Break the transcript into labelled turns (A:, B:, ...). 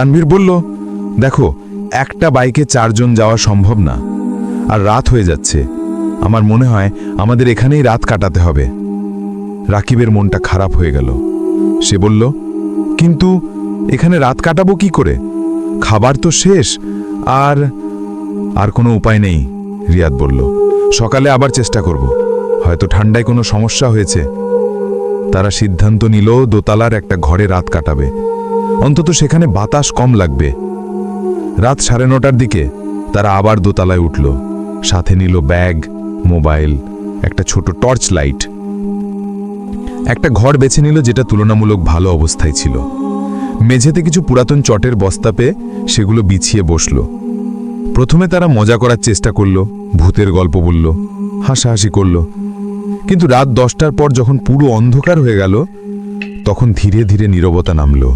A: তানভীর বলল, দেখো, একটা বাইকে চারজন যাওয়া সম্ভব না। আর রাত হয়ে যাচ্ছে। আমার মনে হয় আমাদের এখানেই রাত কাটাতে হবে। রাকিবের মনটা খারাপ হয়ে গেল। সে বলল, কিন্তু এখানে রাত কাটাবো কি করে? খাবার তো শেষ। আর আর কোনো উপায় নেই, রিয়াদ বলল। সকালে আবার চেষ্টা করব। হয়তো ঠান্ডায় কোনো সমস্যা হয়েছে। তারা সিদ্ধান্ত নিল, দোতলার একটা ঘরে রাত কাটাবে। অন্তত সেখানে বাতাস কম লাগবে। রাত সাড়ে নটার দিকে তারা আবার দোতলায় উঠল। সাথে নিল ব্যাগ, মোবাইল, একটা ছোট টর্চ লাইট। একটা ঘর বেছে নিল যেটা তুলনামূলক ভালো অবস্থায় ছিল। মেঝেতে কিছু পুরাতন চটের বস্তা পেয়ে সেগুলো বিছিয়ে বসল। প্রথমে তারা মজা করার চেষ্টা করল, ভূতের গল্প বলল, হাসাহাসি করল। কিন্তু রাত দশটার পর যখন পুরো অন্ধকার হয়ে গেল, তখন ধীরে ধীরে নীরবতা নামল।